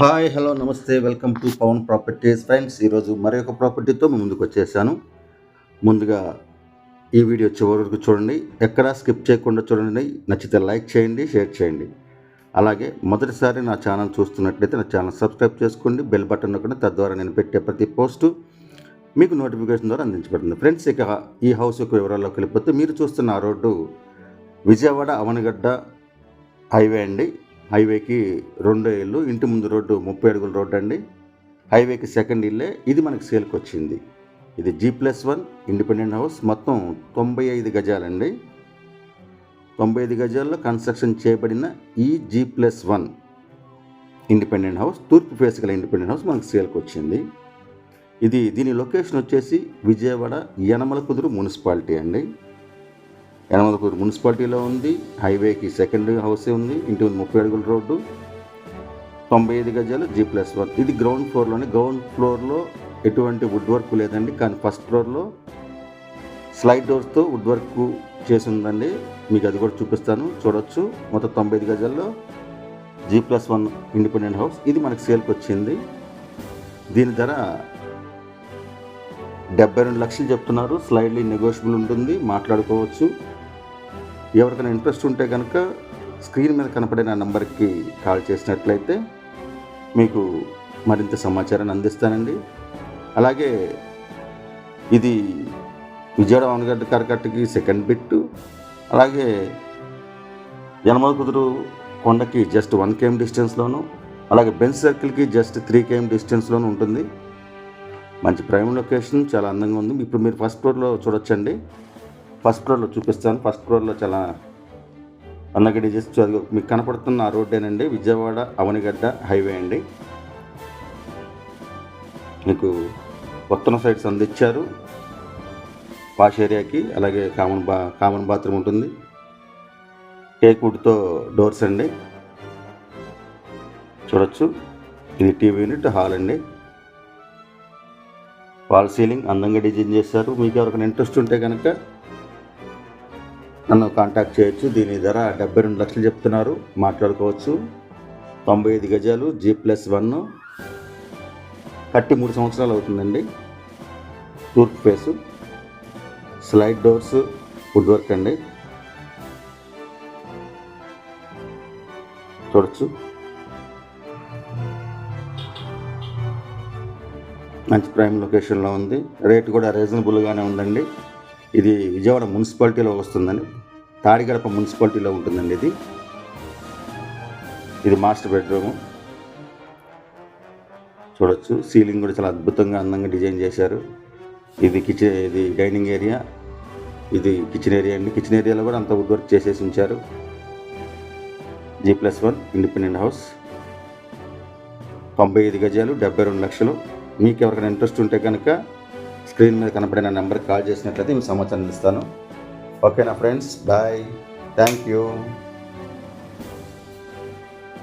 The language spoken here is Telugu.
హాయ్ హలో నమస్తే welcome to Pavan properties. Friends ఈరోజు మరొక ప్రాపర్టీతో ముందుకు వచ్చేసాను. ముందుగా ఈ వీడియో చివరి వరకు చూడండి. ఎక్కడా స్కిప్ చేయకుండా చూడండి. నచ్చితే లైక్ చేయండి షేర్ చేయండి. అలాగే మొదటిసారి నా ఛానల్ చూస్తున్నట్లయితే నా ఛానల్ సబ్స్క్రైబ్ చేసుకోండి. బెల్ బటన్ నొక్కండి. తద్వారా నేను పెట్టే ప్రతి పోస్టు మీకు నోటిఫికేషన్ ద్వారా అందించబడుతుంది. ఫ్రెండ్స్ ఇక ఈ హౌస్ యొక్క వివరాల్లోకి వెళ్ళిపోతే మీరు చూస్తున్న ఆ రోడ్డు విజయవాడ అవనగడ్డ హైవే అండి. హైవేకి రెండో ఇల్లు ఇంటి ముందు రోడ్డు ముప్పై అడుగుల రోడ్డు అండి. హైవేకి సెకండ్ ఇల్లే ఇది మనకి సేల్కి వచ్చింది ఇది G plus one independent house మొత్తం తొంభై ఐదు గజాలండి. తొంభై ఐదు గజాల్లో కన్స్ట్రక్షన్ చేయబడిన ఈ G plus one independent house తూర్పు ఫేస్ గల ఇండిపెండెంట్ హౌస్ మనకు సేల్కి వచ్చింది ఇది దీని లొకేషన్ వచ్చేసి విజయవాడ యనమల కుదురు మున్సిపాలిటీ అండి. యనమలకూరు మున్సిపాలిటీలో ఉంది హైవేకి సెకండ్ హౌసే ఉంది ఇంటి ముందు ముప్పై అడుగుల రోడ్డు తొంభై ఐదు గజాలు జీ ప్లస్ వన్. ఇది గ్రౌండ్ ఫ్లోర్లోనే గ్రౌండ్ ఫ్లోర్లో ఎటువంటి వుడ్ వర్క్ లేదండి కానీ ఫస్ట్ ఫ్లోర్లో స్లైడ్ డోర్స్తో వుడ్ వర్క్ చేసి ఉందండి మీకు అది కూడా చూపిస్తాను చూడొచ్చు. మొత్తం తొంభై ఐదు గజాల్లో G plus one independent house. ఇది మనకి సేల్కి వచ్చింది. దీని ధర డెబ్బై రెండు లక్షలు చెప్తున్నారు. స్లైడ్లీ నెగోషియబుల్ ఉంటుంది మాట్లాడుకోవచ్చు. ఎవరికైనా ఇంట్రెస్ట్ ఉంటే కనుక స్క్రీన్ మీద కనపడే నా నంబర్కి కాల్ చేసినట్లయితే మీకు మరింత సమాచారాన్ని అందిస్తానండి. అలాగే ఇది విజయవాడ వనగడ్డ కరకట్టకి సెకండ్ బిట్ అలాగే యనమల కుదురు కొండకి జస్ట్ వన్ కేఎం డిస్టెన్స్లోను అలాగే బెంచ్ సర్కిల్కి జస్ట్ త్రీ కేఎం డిస్టెన్స్లోనూ ఉంటుంది. మంచి ప్రైమ్ లొకేషన్ చాలా అందంగా ఉంది. ఇప్పుడు మీరు ఫస్ట్ ఫ్లోర్లో చూడొచ్చండి. ఫస్ట్ ఫ్లోర్లో చూపిస్తాను. ఫస్ట్ ఫ్లోర్లో చాలా అందంగా డిజైన్స్ చదువు మీకు కనపడుతున్న ఆ రోడ్డేనండి విజయవాడ అవనిగడ్డ హైవే అండి. మీకు ఉత్తరం సైడ్స్ అందించారు. వాష్ ఏరియాకి అలాగే కామన్ బా కామన్ బాత్రూమ్ ఉంటుంది. కేక్వుడ్తో డోర్స్ అండి. చూడొచ్చు. ఇది టీవీ యూనిట్ హాల్ అండి. వాల్ సీలింగ్ అందంగా డిజైన్ చేశారు. మీకు ఎవరికైనా ఇంట్రెస్ట్ ఉంటే కనుక నన్ను కాంటాక్ట్ చేయొచ్చు. దీని ధర డెబ్బై రెండు లక్షలు చెప్తున్నారు. మాట్లాడుకోవచ్చు. తొంభై ఐదు గజాలు జీ ప్లస్ వన్ థర్టీ మూడు సంవత్సరాలు అవుతుందండి. తూర్పు face slide doors wood work అండి. చూడచ్చు. మంచి ప్రైమ్ లొకేషన్లో ఉంది. రేట్ కూడా రీజనబుల్గానే ఉందండి. ఇది విజయవాడ మున్సిపాలిటీలో వస్తుందండి తాడిగడప మున్సిపాలిటీలో ఉంటుందండి ఇది. ఇది మాస్టర్ బెడ్రూము. చూడొచ్చు సీలింగ్ కూడా చాలా అద్భుతంగా అందంగా డిజైన్ చేశారు. ఇది కిచెన్ ఇది డైనింగ్ ఏరియా. ఇది కిచెన్ ఏరియా అండి. కిచెన్ ఏరియాలో కూడా అంత వుడ్ వర్క్ చేసేసి ఉంచారు. G plus one independent house. తొంభై ఐదు గజాలు డెబ్బై రెండు లక్షలు. మీకు ఎవరికైనా ఇంట్రెస్ట్ ఉంటే కనుక స్క్రీన్ మీద కనపడిన నెంబర్కి కాల్ చేసినట్లయితే మీ సమాచారం ఇస్తాను ఓకేనా ఫ్రెండ్స్? బాయ్. Thank you.